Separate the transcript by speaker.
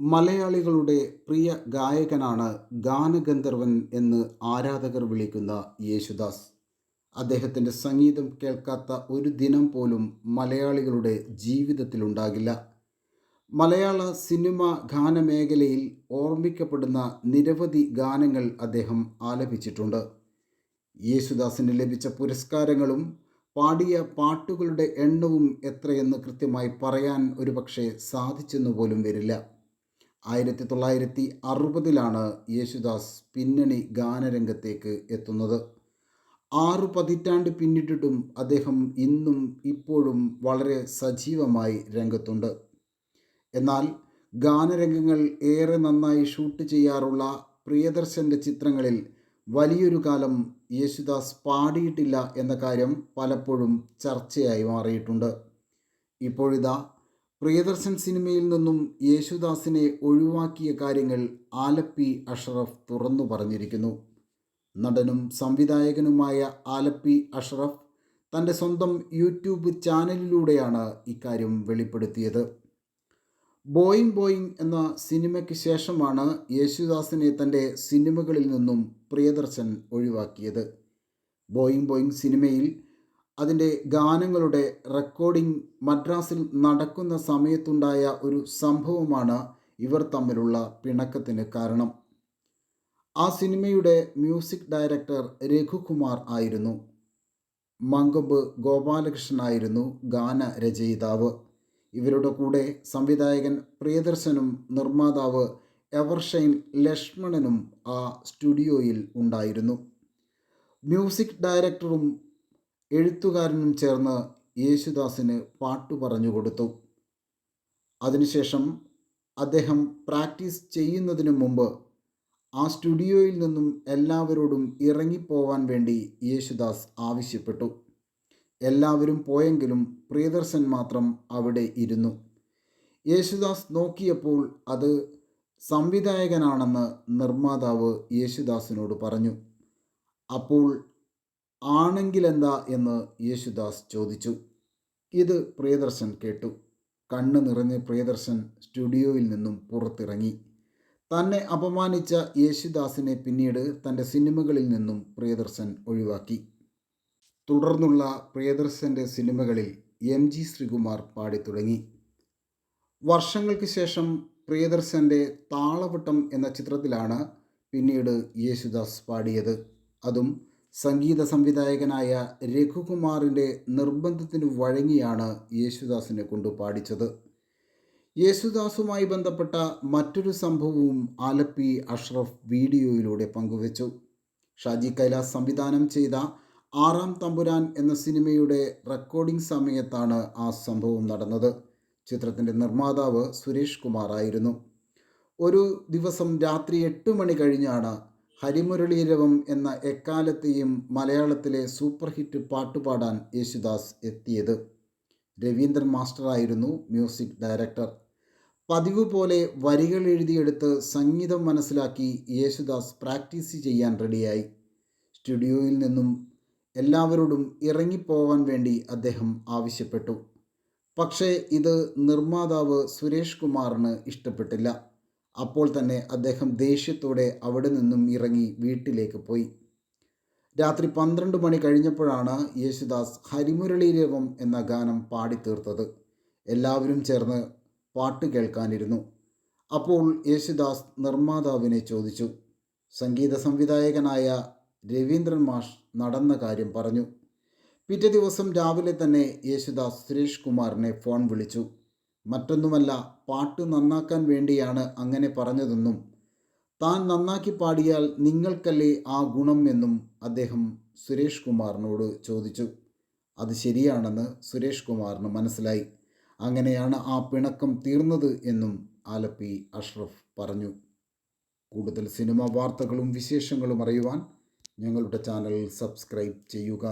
Speaker 1: മലയാളികളുടെ പ്രിയ ഗായകനാണ് ഗാനഗന്ധർവൻ എന്ന് ആരാധകർ വിളിക്കുന്ന യേശുദാസ്. അദ്ദേഹത്തിന്റെ സംഗീതം കേൾക്കാത്ത ഒരു ദിനം പോലും മലയാളികളുടെ ജീവിതത്തിലുണ്ടാകില്ല. മലയാള സിനിമ ഗാനമേഖലയിൽ ഓർമ്മിക്കപ്പെടുന്ന നിരവധി ഗാനങ്ങൾ അദ്ദേഹം ആലപിച്ചിട്ടുണ്ട്. യേശുദാസിന് ലഭിച്ച പുരസ്കാരങ്ങളും പാടിയ പാട്ടുകളുടെ എണ്ണവും എത്രയെന്ന് കൃത്യമായി പറയാൻ ഒരുപക്ഷെ സാധിച്ചെന്നു പോലും വരില്ല. ആയിരത്തി തൊള്ളായിരത്തി അറുപതിലാണ് യേശുദാസ് പിന്നണി ഗാനരംഗത്തേക്ക് എത്തുന്നത്. ആറു പതിറ്റാണ്ട് പിന്നിട്ടിട്ടും അദ്ദേഹം ഇന്നും ഇപ്പോഴും വളരെ സജീവമായി രംഗത്തുണ്ട്. എന്നാൽ ഗാനരംഗങ്ങൾ ഏറെ നന്നായി ഷൂട്ട് ചെയ്യാറുള്ള പ്രിയദർശന്റെ ചിത്രങ്ങളിൽ വലിയൊരു കാലം യേശുദാസ് പാടിയിട്ടില്ല എന്ന കാര്യം പലപ്പോഴും ചർച്ചയായി മാറിയിട്ടുണ്ട്. ഇപ്പോഴിതാ പ്രിയദർശൻ സിനിമയിൽ നിന്നും യേശുദാസിനെ ഒഴിവാക്കിയ കാര്യങ്ങൾ ആലപ്പി അഷറഫ് തുറന്നു പറഞ്ഞിരിക്കുന്നു. നടനും സംവിധായകനുമായ ആലപ്പി അഷറഫ് തന്റെ സ്വന്തം യൂട്യൂബ് ചാനലിലൂടെയാണ് ഇക്കാര്യം വെളിപ്പെടുത്തിയത്. ബോയിങ് ബോയിങ് എന്ന സിനിമയ്ക്ക് ശേഷമാണ് യേശുദാസിനെ തന്റെ സിനിമകളിൽ നിന്നും പ്രിയദർശൻ ഒഴിവാക്കിയത്. ബോയിങ് ബോയിങ് സിനിമയിൽ അതിന്റെ ഗാനങ്ങളുടെ റെക്കോർഡിംഗ് മദ്രാസിൽ നടക്കുന്ന സമയത്തുണ്ടായ ഒരു സംഭവമാണ് ഇവർ തമ്മിലുള്ള പിണക്കത്തിന് കാരണം. ആ സിനിമയുടെ മ്യൂസിക് ഡയറക്ടർ രഘുകുമാർ ആയിരുന്നു. മങ്കബ് ഗോപാലകൃഷ്ണനായിരുന്നു ഗാനരചയിതാവ് ഇവരുടെ കൂടെ സംവിധായകൻ പ്രിയദർശനും നിർമ്മാതാവ് എവർഷൈൻ ലക്ഷ്മണനും ആ സ്റ്റുഡിയോയിൽ ഉണ്ടായിരുന്നു. മ്യൂസിക് ഡയറക്ടറും എഴുത്തുകാരനും ചേർന്ന് യേശുദാസിന് പാട്ടു പറഞ്ഞു കൊടുത്തു. അതിനുശേഷം അദ്ദേഹം പ്രാക്ടീസ് ചെയ്യുന്നതിനു മുമ്പ് ആ സ്റ്റുഡിയോയിൽ നിന്നും എല്ലാവരോടും ഇറങ്ങിപ്പോവാൻ വേണ്ടി യേശുദാസ് ആവശ്യപ്പെട്ടു. എല്ലാവരും പോയെങ്കിലും പ്രിയദർശൻ മാത്രം അവിടെ ഇരുന്നു. യേശുദാസ് നോക്കിയപ്പോൾ അത് സംവിധായകനാണെന്ന് നിർമ്മാതാവ് യേശുദാസിനോട് പറഞ്ഞു. അപ്പോൾ ആണെങ്കിലെന്താ എന്ന് യേശുദാസ് ചോദിച്ചു. ഇത് പ്രിയദർശൻ കേട്ടു. കണ്ണ് നിറഞ്ഞ് പ്രിയദർശൻ സ്റ്റുഡിയോയിൽ നിന്നും പുറത്തിറങ്ങി. തന്നെ അപമാനിച്ച യേശുദാസിനെ പിന്നീട് തന്റെ സിനിമകളിൽ നിന്നും പ്രിയദർശൻ ഒഴിവാക്കി. തുടർന്നുള്ള പ്രിയദർശന്റെ സിനിമകളിൽ എം ജി ശ്രീകുമാർ പാടിത്തുടങ്ങി വർഷങ്ങൾക്ക് ശേഷം പ്രിയദർശന്റെ താളവട്ടം എന്ന ചിത്രത്തിലാണ് പിന്നീട് യേശുദാസ് പാടിയത്. അതും സംഗീത സംവിധായകനായ രഘുകുമാറിന്റെ നിർബന്ധത്തിന് വഴങ്ങിയാണ് യേശുദാസിനെ കൊണ്ട് പാടിച്ചത്. യേശുദാസുമായി ബന്ധപ്പെട്ട മറ്റൊരു സംഭവവും ആലപ്പി അഷ്റഫ് വീഡിയോയിലൂടെ പങ്കുവച്ചു. ഷാജി കൈലാസ് സംവിധാനം ചെയ്ത ആറാം തമ്പുരാൻ എന്ന സിനിമയുടെ റെക്കോർഡിംഗ് സമയത്താണ് ആ സംഭവം നടന്നത്. ചിത്രത്തിന്റെ നിർമ്മാതാവ് സുരേഷ് കുമാർ ആയിരുന്നു ഒരു ദിവസം രാത്രി എട്ട് മണി കഴിഞ്ഞാണ് ഹരിമുരളീരവം എന്ന എക്കാലത്തെയും മലയാളത്തിലെ സൂപ്പർ ഹിറ്റ് പാട്ടുപാടാൻ യേശുദാസ് എത്തിയത്. രവീന്ദ്രൻ മാസ്റ്ററായിരുന്നു മ്യൂസിക് ഡയറക്ടർ. പതിവ് പോലെ വരികൾ എഴുതിയെടുത്ത് സംഗീതം മനസ്സിലാക്കി യേശുദാസ് പ്രാക്ടീസ് ചെയ്യാൻ റെഡിയായി. സ്റ്റുഡിയോയിൽ നിന്നും എല്ലാവരോടും ഇറങ്ങിപ്പോവാൻ വേണ്ടി അദ്ദേഹം ആവശ്യപ്പെട്ടു. പക്ഷേ ഇത് നിർമ്മാതാവ് സുരേഷ് കുമാറിന് ഇഷ്ടപ്പെട്ടില്ല. അപ്പോൾ തന്നെ അദ്ദേഹം ദേഷ്യത്തോടെ അവിടെ നിന്നും ഇറങ്ങി വീട്ടിലേക്ക് പോയി. രാത്രി പന്ത്രണ്ട് മണി കഴിഞ്ഞപ്പോഴാണ് യേശുദാസ് ഹരിമുരളീരവം എന്ന ഗാനം പാടിത്തീർത്തത്. എല്ലാവരും ചേർന്ന് പാട്ട് കേൾക്കാനിരുന്നു. അപ്പോൾ യേശുദാസ് നിർമ്മാതാവിനെ ചോദിച്ചു. സംഗീത സംവിധായകനായ രവീന്ദ്രൻ മാഷ് നടന്ന കാര്യം പറഞ്ഞു. പിറ്റേ ദിവസം രാവിലെ തന്നെ യേശുദാസ് സുരേഷ് കുമാറിനെ ഫോൺ വിളിച്ചു. മറ്റൊന്നുമല്ല പാട്ട് നന്നാക്കാൻ വേണ്ടിയാണ് അങ്ങനെ പറഞ്ഞതെന്നും താൻ നന്നാക്കി പാടിയാൽ നിങ്ങൾക്കല്ലേ ആ ഗുണം എന്നും അദ്ദേഹം സുരേഷ് കുമാറിനോട് ചോദിച്ചു. അത് ശരിയാണെന്ന് സുരേഷ് കുമാറിന് മനസ്സിലായി. അങ്ങനെയാണ് ആ പിണക്കം തീർന്നത് എന്നും ആലപ്പി അഷ്റഫ് പറഞ്ഞു. കൂടുതൽ സിനിമ വാർത്തകളും വിശേഷങ്ങളും അറിയുവാൻ ഞങ്ങളുടെ ചാനൽ സബ്സ്ക്രൈബ് ചെയ്യുക.